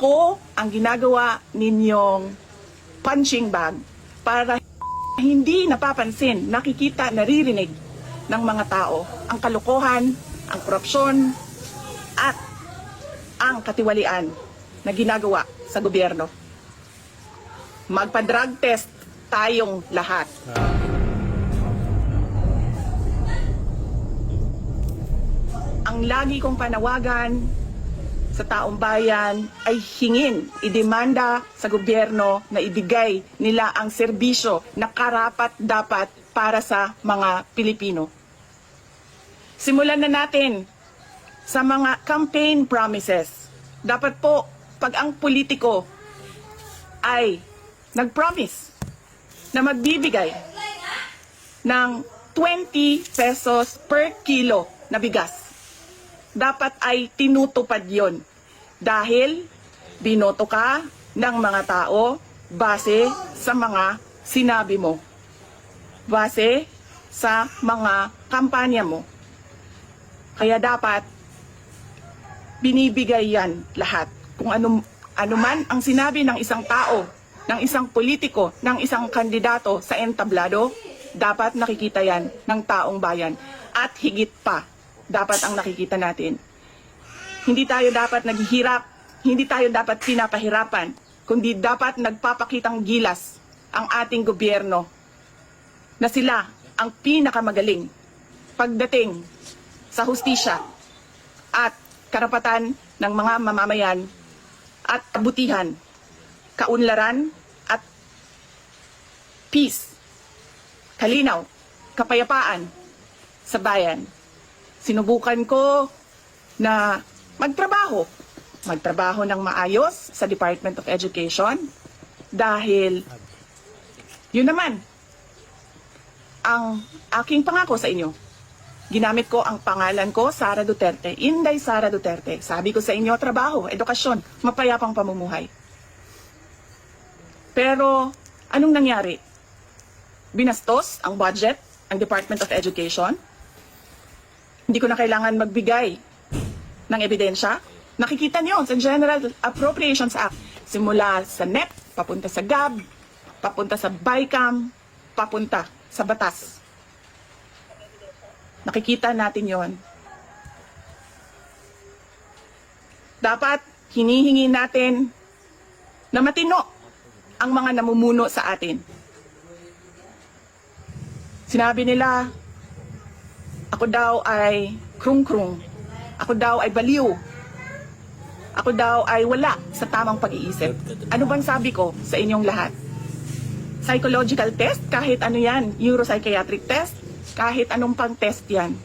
Ako ang ginagawa ninyong punching bag para hindi napapansin, nakikita, naririnig ng mga tao ang kalokohan, ang korupsyon, at ang katiwalian na ginagawa sa gobyerno. Magpa-drug test tayong lahat. Ang lagi kong panawagan sa taong bayan ay hingin, idemanda sa gobyerno na ibigay nila ang serbisyo na karapat dapat para sa mga Pilipino. Simulan na natin sa mga campaign promises. Dapat po, pag ang politiko ay nag-promise na magbibigay ng 20 pesos per kilo na bigas, dapat ay tinutupad yon dahil binoto ka ng mga tao base sa mga sinabi mo, base sa mga kampanya mo. Kaya dapat binibigay yan lahat. Kung ano, ano man ang sinabi ng isang tao, ng isang politiko, ng isang kandidato sa entablado, dapat nakikita yan ng taong bayan. At higit pa, dapat ang nakikita natin. Hindi tayo dapat naghihirap, hindi tayo dapat pinapahirapan, kundi dapat nagpapakitang gilas ang ating gobyerno na sila ang pinakamagaling pagdating sa hustisya at karapatan ng mga mamamayan at kabutihan, kaunlaran at peace, kalinaw, kapayapaan sa bayan. Sinubukan ko na magtrabaho, magtrabaho ng maayos sa Department of Education dahil yun naman ang aking pangako sa inyo. Ginamit ko ang pangalan ko, Sara Duterte, Inday Sara Duterte. Sabi ko sa inyo, trabaho, edukasyon, mapayapang pamumuhay. Pero, anong nangyari? Binastos ang budget, ang Department of Education. Hindi ko na kailangan magbigay ng ebidensya. Nakikita niyo sa General Appropriations Act, simula sa NEP, papunta sa GAB, papunta sa BICAM, papunta sa batas. Nakikita natin yon. Dapat hinihingi natin na matino ang mga namumuno sa atin. Sinabi nila, ako daw ay krung-krung. Ako daw ay baliw. Ako daw ay wala sa tamang pag-iisip. Ano bang sabi ko sa inyong lahat? Psychological test, kahit ano yan, neuropsychiatric test, kahit anong pang test yan.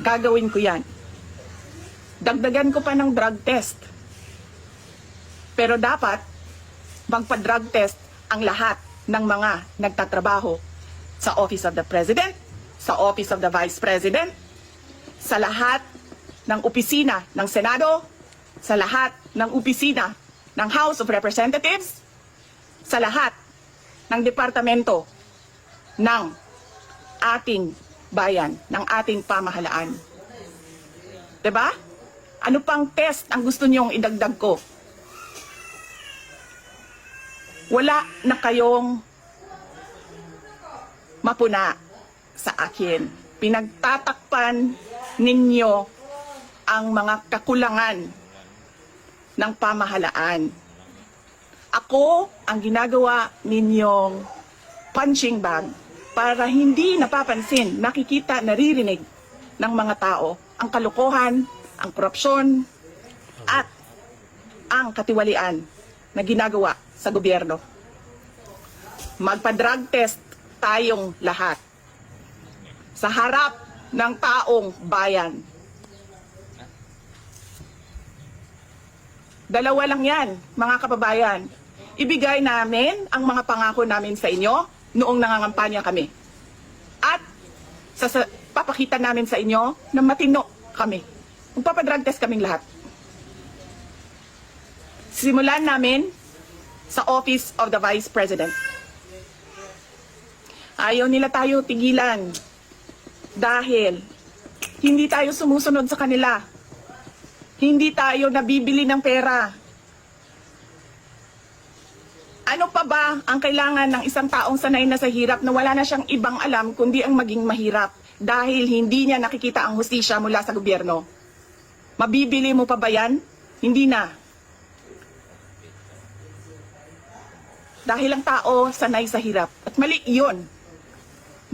Gagawin ko yan. Dagdagan ko pa ng drug test. Pero dapat, magpa-drug test ang lahat ng mga nagtatrabaho sa Office of the President, sa Office of the Vice President, sa lahat ng opisina ng Senado, sa lahat ng opisina ng House of Representatives, sa lahat ng departamento ng ating bayan, ng ating pamahalaan. 'Di ba? Ano pang test ang gusto niyong idagdag ko? Wala na kayong mapuna sa akin. Pinagtatakpan ninyo ang mga kakulangan ng pamahalaan. Ako ang ginagawa ninyong punching bag para hindi napapansin, nakikita, naririnig ng mga tao ang kalokohan, ang korupsyon, at ang katiwalian na ginagawa sa gobyerno. Magpa-drug test tayong lahat sa harap ng taong bayan. Dalawa lang yan, mga kababayan. Ibigay namin ang mga pangako namin sa inyo noong nangangampanya kami. At sa, papakita namin sa inyo na matino kami. Magpapadrug test kaming lahat. Simulan namin sa Office of the Vice President. Ayaw nila tayo tigilan dahil hindi tayo sumusunod sa kanila. Hindi tayo nabibili ng pera. Ano pa ba ang kailangan ng isang taong sanay na sa hirap na wala na siyang ibang alam kundi ang maging mahirap dahil hindi niya nakikita ang hustisya mula sa gobyerno? Mabibili mo pa ba yan? Hindi na. Dahil ang tao sanay sa hirap. At mali yun.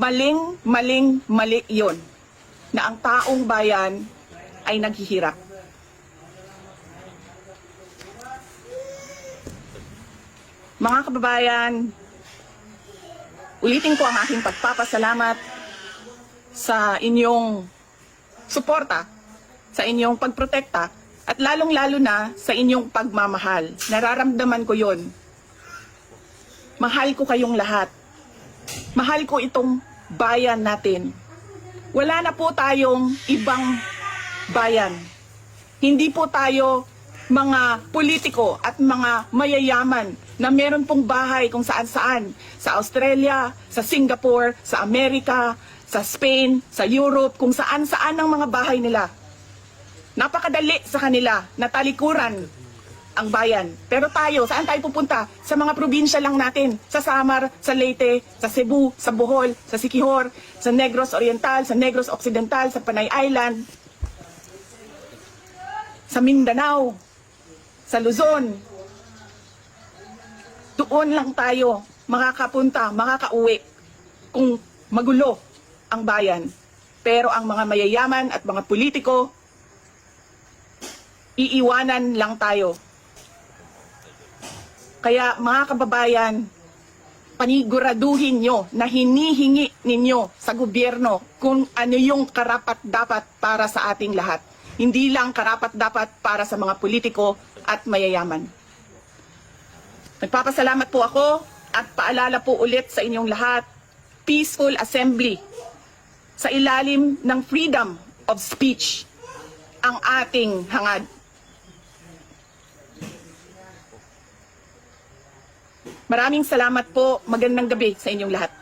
Maling, maling, mali yun. Na ang taong bayan ay naghihirap. Mga kababayan, ulitin ko ang aking pagpapasalamat sa inyong suporta, sa inyong pagprotekta, at lalong-lalo na sa inyong pagmamahal. Nararamdaman ko yon. Mahal ko kayong lahat. Mahal ko itong bayan natin. Wala na po tayong ibang bayan. Hindi po tayo mga politiko at mga mayayaman na meron pong bahay kung saan-saan. Sa Australia, sa Singapore, sa Amerika, sa Spain, sa Europe, kung saan-saan ang mga bahay nila. Napakadali sa kanila na talikuran ang bayan. Pero tayo, saan tayo pupunta? Sa mga probinsya lang natin. Sa Samar, sa Leyte, sa Cebu, sa Bohol, sa Siquijor, sa Negros Oriental, sa Negros Occidental, sa Panay Island, sa Mindanao, sa Luzon. Doon lang tayo makakapunta, makakauwi kung magulo ang bayan. Pero ang mga mayayaman at mga politiko, iiwanan lang tayo. Kaya mga kababayan, paniguraduhin nyo na hinihingi ninyo sa gobyerno kung ano yung karapat dapat para sa ating lahat. Hindi lang karapat dapat para sa mga politiko at mayayaman. Nagpapasalamat po ako at paalala po ulit sa inyong lahat, peaceful assembly sa ilalim ng freedom of speech ang ating hangad. Maraming salamat po. Magandang gabi sa inyong lahat.